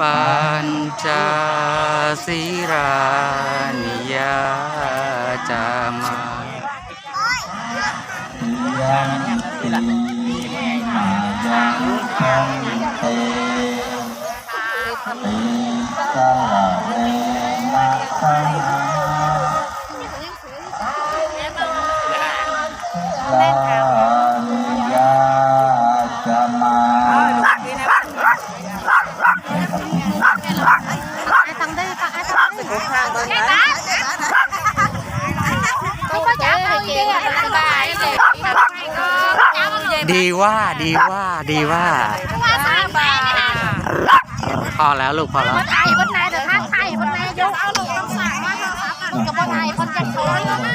ปัญจสีรานิยาจามายังติมายังคังเตติสาเรนะสังลา ดีว่าดีว่าดีว่าพอแล้วลูกพอแล้วไทยคนไหนเดี๋ยวข้างไทยคนไหนยกเอาลูกต้องใส่มากับคนไทยคนจันทร์คนละมา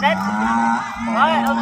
来，来，来。